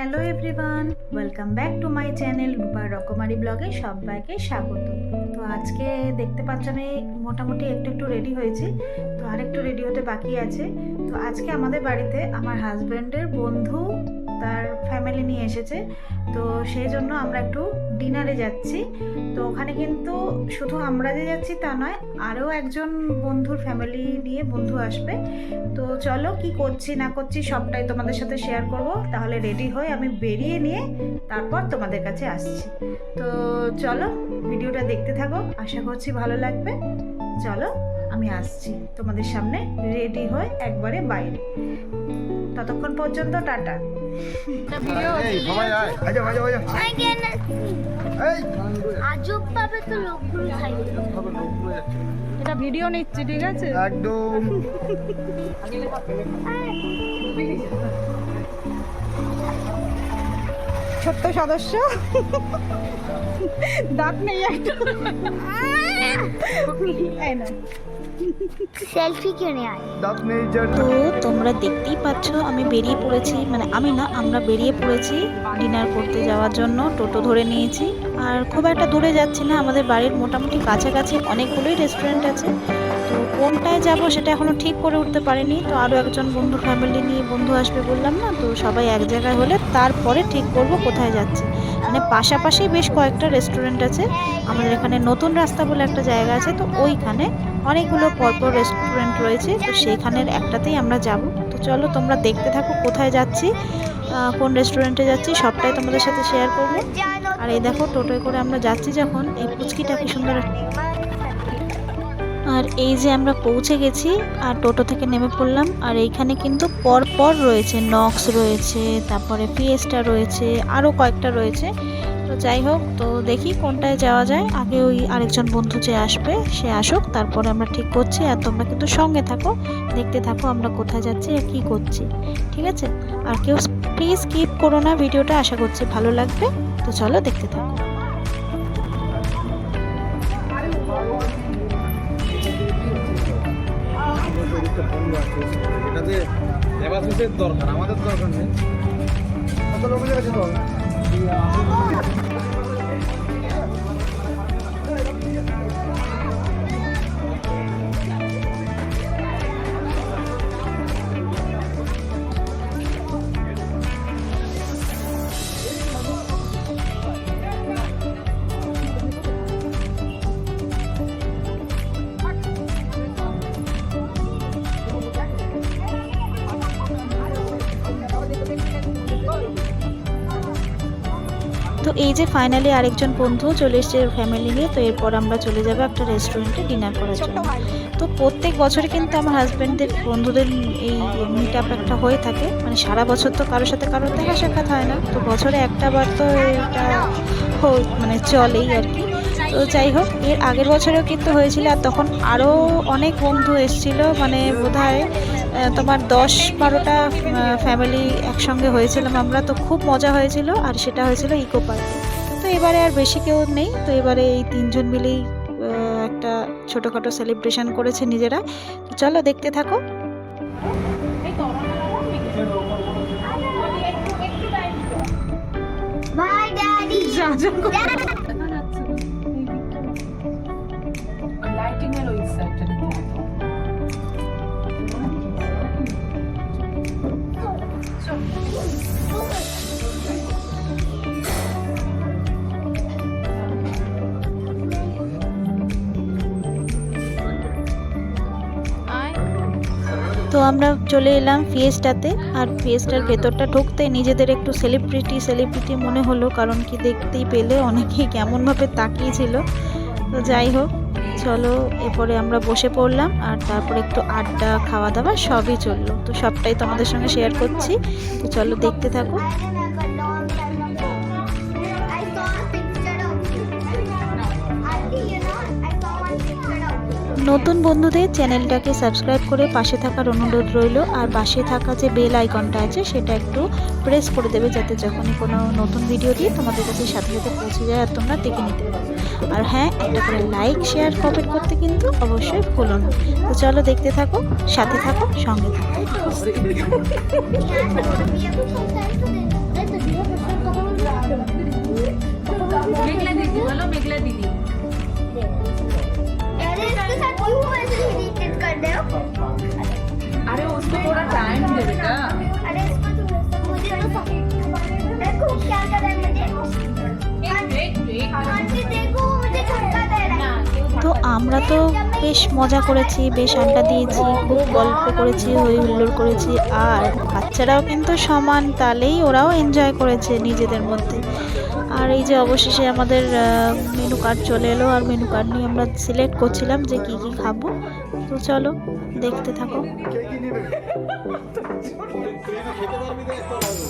Hello everyone, welcome back to my channel রূপার রকমারি ব্লগে সবাইকে স্বাগত। তো আজকে দেখতে পাচ্ছ আমি মোটামুটি একটু একটু রেডি হয়েছি, তো আরেকটু রেডি হতে বাকি আছে। তো আজকে আমাদের বাড়িতে আমার হাজব্যান্ডের বন্ধু তার ফ্যামিলি নিয়ে এসেছে। তো সেই জন্য আমরা একটু ডিনারে যাচ্ছি। তো ওখানে কিন্তু শুধু আমরা যে যাচ্ছি তা নয়, আরও একজন বন্ধুর ফ্যামিলি নিয়ে বন্ধু আসবে। তো চলো কি করছি না করছি সবটাই তোমাদের সাথে শেয়ার করব। তাহলে রেডি হয়ে আমি বেরিয়ে নিয়ে তারপর তোমাদের কাছে আসছি। তো চলো, ভিডিওটা দেখতে থাকো। আশা করছি ভালো লাগবে। চলো। আমি আসছি। তোমাদের সামনে রেডি হয়ে একবারে বাইরে। ততক্ষণ পর্যন্ত টাটা। আজব পাবে তো লোকগুলো এটা ভিডিও নিচ্ছি ঠিক আছে? একদম। ছোট্ট সদস্য। দাঁত নেই একটা। সেলফি কিনে আয়। তো তোমরা দেখতেই পাচ্ছ আমি বেরিয়ে পড়েছি। মানে আমি না আমরা বেরিয়ে পড়েছি ডিনার করতে যাওয়ার জন্য টোটো ধরে নিয়েছি। আর খুব একটা দূরে যাচ্ছি না আমাদের বাড়ির মোটামুটি কাছাকাছি অনেকগুলোই রেস্টুরেন্ট আছে। তো কোনটায় যাব সেটা এখনও ঠিক করে উঠতে পারিনি। তো আরও একজন বন্ধু ফ্যামিলি নিয়ে বন্ধু আসবে বললাম না তো সবাই এক জায়গায় হলে তারপরে ঠিক করব কোথায় যাচ্ছি। মানে পাশাপাশি বেশ কয়েকটা রেস্টুরেন্ট আছে। আমাদের এখানে নতুন রাস্তা বলে একটা জায়গা আছে, তো ওইখানে অনেকগুলো পরপর রেস্টুরেন্ট রয়েছে, তো সেইখানের একটাতেই আমরা যাব। তো চলো তোমরা দেখতে থাকো কোথায় যাচ্ছি কোন রেস্টুরেন্টে যাচ্ছি, সবটাই তোমাদের সাথে শেয়ার করব। আর এই দেখো টোটোয় করে আমরা যাচ্ছি যখন, এই পুচকিটা কি সুন্দর আর এই যে আমরা পৌঁছে গেছি আর টোটো থেকে নেমে পড়লাম, আর এইখানে কিন্তু পর পর রয়েছে, নক্স রয়েছে, তারপরে ফিয়েস্টা রয়েছে আরও কয়েকটা রয়েছে। তো যাই হোক, তো দেখি কোনটায় যাওয়া যায়। আগে ওই আরেকজন বন্ধু যে আসবে, সে আসুক, তারপরে আমরা ঠিক করছি। আর তোমরা কিন্তু সঙ্গে থাকো, দেখতে থাকো আমরা কোথায় যাচ্ছি আর কী করছি, ঠিক আছে? আর কেউ প্লিজ স্কিপ করো না ভিডিওটা, আশা করছি ভালো লাগবে। তো চলো দেখতে থাকো। এটাতে দেবাশিসের দরকার আমাদের দরকার নেই। কত লোক কাছে তো এই যে ফাইনালি আরেকজন বন্ধু চলে এসছে ফ্যামিলি নিয়ে, তো এরপর আমরা চলে যাব একটা রেস্টুরেন্টে ডিনার করার জন্য। তো প্রত্যেক বছরে কিন্তু আমার হাজব্যান্ডদের বন্ধুদের এই মিট আপ একটা হয়ে থাকে। মানে সারা বছর তো কারোর সাথে কারোর দেখা সাক্ষাৎ হয় না। তো বছরে একটা বার তো এটা মানে চলেই আর কি। তো যাই হোক এর আগের বছরেও কিন্তু হয়েছিল আর তখন আরও অনেক বন্ধু এসেছিল মানে বোধহয় আহ, তোমার দশ বারোটা ফ্যামিলি একসঙ্গে হয়েছিলাম আমরা। তো খুব মজা হয়েছিল আর সেটা হয়েছিল ইকো পার্কে। তো এবারে আর বেশি কেউ নেই তো এবারে এই তিনজন মিলেই একটা ছোটোখাটো সেলিব্রেশন করেছে নিজেরা। চলো দেখতে থাকো। বাই ড্যাডি আমরা চলে এলাম ফিয়েস্টাতে আর ফিয়েস্টার ভেতরটা ঢুকতে নিজেদের একটু সেলিব্রিটি সেলিব্রিটি মনে হলো, কারণ কি দেখতেই পেলে অনেকেই কেমনভাবে তাকিয়েছিল। তো যাই হোক, চলো এরপরে আমরা বসে পড়লাম, আর তারপরে একটু আড্ডা খাওয়া দাওয়া সবই চলল। তো সবটাই তোমাদের সঙ্গে শেয়ার করছি। তো চলো দেখতে থাকো। নতুন বন্ধুদের চ্যানেলটাকে সাবস্ক্রাইব করে পাশে থাকার অনুরোধ রইল, আর পাশে থাকা যে বেল আইকনটা আছে সেটা একটু প্রেস করে দেবে যাতে যখনই কোনো নতুন ভিডিও দিয়ে তোমাদের কাছে সাথে সাথে পৌঁছে যায় আর তোমরা দেখে নিতে পারো। আর হ্যাঁ একটা করে লাইক শেয়ার কমেন্ট করতে কিন্তু অবশ্যই ভুলো না। তো চলো দেখতে থাকো, সাথে থাকো, সঙ্গে থাকো। মেঘলা দিদি, বলো মেঘলা দিদি। इरिटेट कर रहे हो अरे उसको थोड़ा टाइम दे बेटा अरे इसको तुम मुझे तो देखो क्या कर रहा है मुझे आंटी देखो मुझे धक्का दे रहा है তো আমরা তো বেশ মজা করেছি বেশ আড্ডা দিয়েছি খুব গল্প করেছি হই হুল্লোড় করেছি আর বাচ্চারাও কিন্তু সমান তালেই ওরাও এনজয় করেছে নিজেদের মধ্যে আর এই যে অবশেষে আমাদের মেনু কার্ড চলে এলো আর মেনু কার্ড নিয়ে আমরা সিলেক্ট করছিলাম যে কি কি খাবো তো চলো দেখতে থাকো।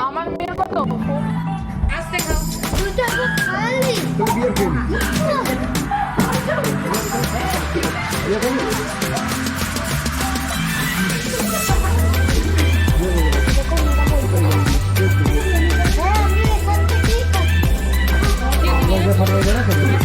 আমার মেয়ের কত আসতে খাও দুটো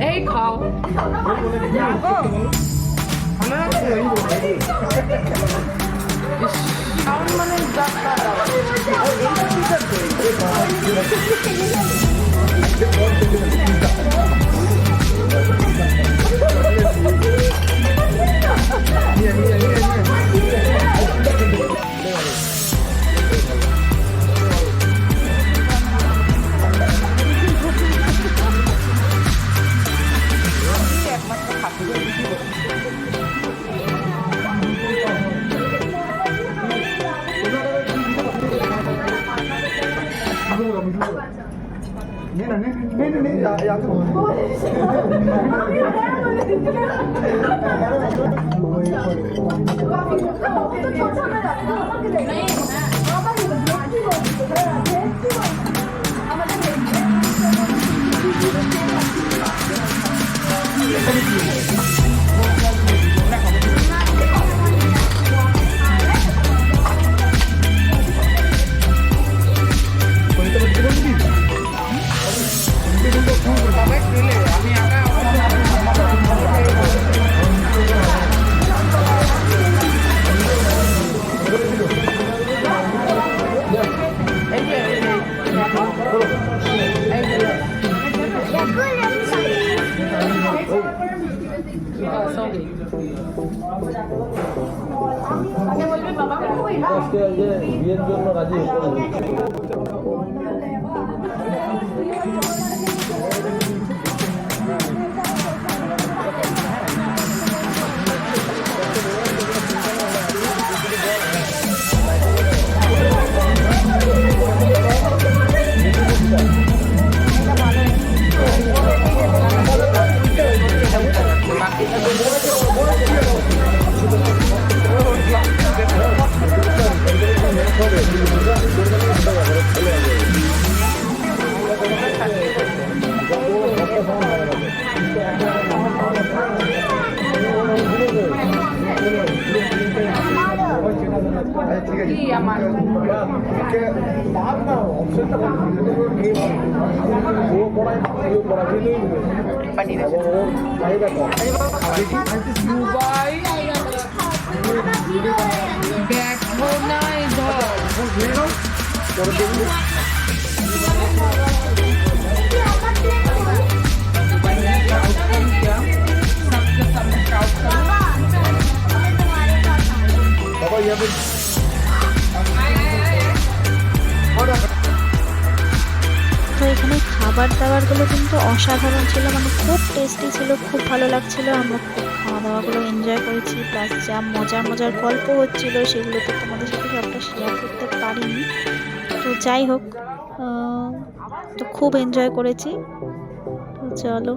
এই খাও। মানে যাত্রা দাও আজকে কি পরে তো এখানে খাবার দাবারগুলো কিন্তু অসাধারণ ছিল মানে খুব টেস্টি ছিল, খুব ভালো লাগছিল, আমরা খুব খাওয়া দাওয়াগুলো এনজয় করেছি প্লাস যা মজার মজার গল্প হচ্ছিল সেগুলো তো তোমাদের সাথে সবটা শেয়ার করতে পারিনি। তো যাই হোক তো খুব এনজয় করেছি। তো চলো,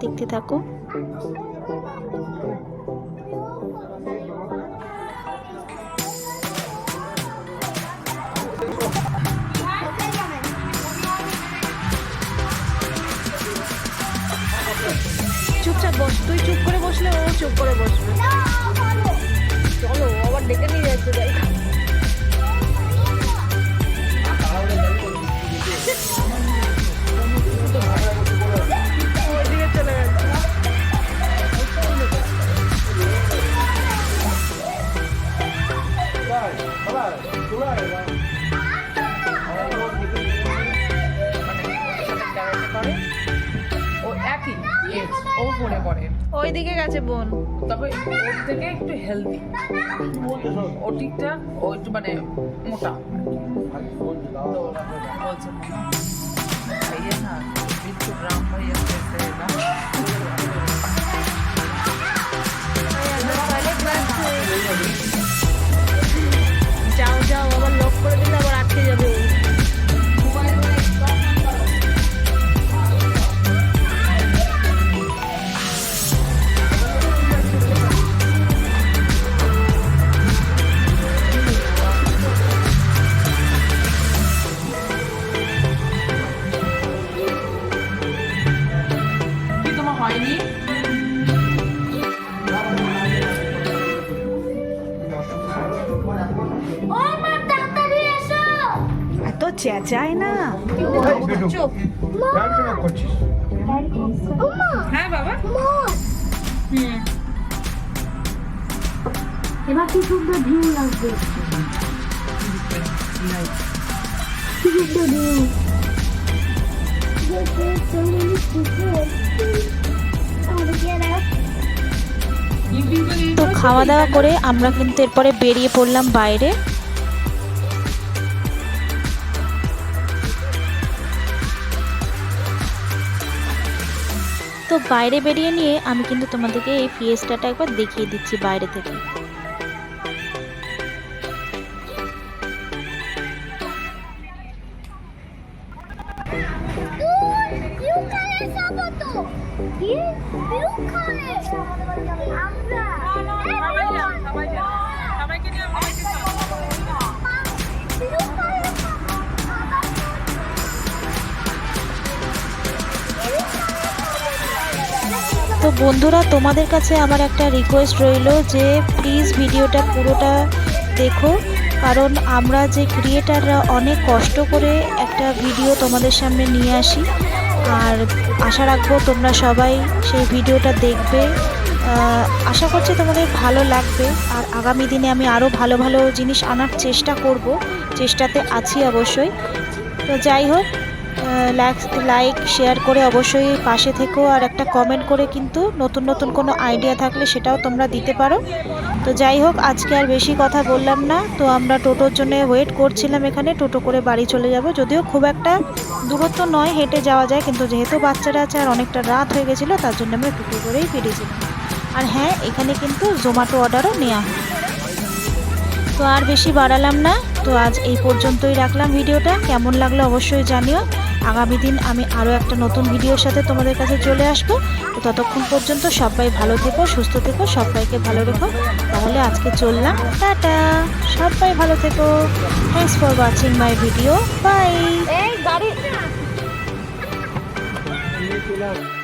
দেখতে থাকো। চুপচাপ বস, তুই চুপ করে বসলে ও চুপ করে বসবে ওইদিকে গেছে বোন। তবে ওর থেকে একটু হেলদি ও ঠিকটা ও একটু মানে মোটা। বলছে না একটু গ্রাম হয়ে করছিস? হ্যাঁ বাবা। মোর এবার কি সুন্দর ভিউ লাগবে? কি সুন্দর ভিউ তো খাওয়া দাওয়া করে আমরা কিন্তু এরপরে বেরিয়ে পড়লাম বাইরে। তো বাইরে বেরিয়ে নিয়ে আমি কিন্তু তোমাদেরকে এই ফিয়েস্টাটা একবার দেখিয়ে দিচ্ছি বাইরে থেকে। তো বন্ধুরা, তোমাদের কাছে আমার একটা রিকোয়েস্ট রইল যে প্লিজ ভিডিওটা পুরোটা দেখো। কারণ আমরা যে ক্রিয়েটাররা অনেক কষ্ট করে একটা ভিডিও তোমাদের সামনে নিয়ে আসি। আর আশা রাখব তোমরা সবাই সেই ভিডিওটা দেখবে। আশা করছি তোমাদের ভালো লাগবে। আর আগামী দিনে আমি আরও ভালো ভালো জিনিস আনার চেষ্টা করব। চেষ্টাতে আছি অবশ্যই। তো যাই হোক লাইক শেয়ার করে অবশ্যই পাশে থেকো আর একটা কমেন্ট করে কিন্তু নতুন নতুন কোনো আইডিয়া থাকলে সেটাও তোমরা দিতে পারো। তো যাই হোক, আজকে আর বেশি কথা বললাম না। তো আমরা টোটোর জন্য ওয়েট করছিলাম এখানে, টোটো করে বাড়ি চলে যাব। যদিও খুব একটা দূরত্ব নয়, হেঁটে যাওয়া যায়। কিন্তু যেহেতু বাচ্চারা আছে আর অনেকটা রাত হয়ে গেছিল, তার জন্য আমরা টোটো করেই ফিরেছিলাম আর হ্যাঁ এখানে কিন্তু জোম্যাটো অর্ডারও নেওয়া হয়। তো আর বেশি বাড়ালাম না। তো আজ এই পর্যন্তই রাখলাম ভিডিওটা। কেমন লাগল অবশ্যই জানিও। আগামী দিন আমি আরও একটা নতুন ভিডিওর সাথে তোমাদের কাছে চলে আসব। তো ততক্ষণ পর্যন্ত সবাই ভালো থেকো, সুস্থ থেকো, সবাইকে ভালো রেখো। তাহলে আজকে চললাম। টাটা। সবাই ভালো থেকো। Thanks for watching my video bye চলে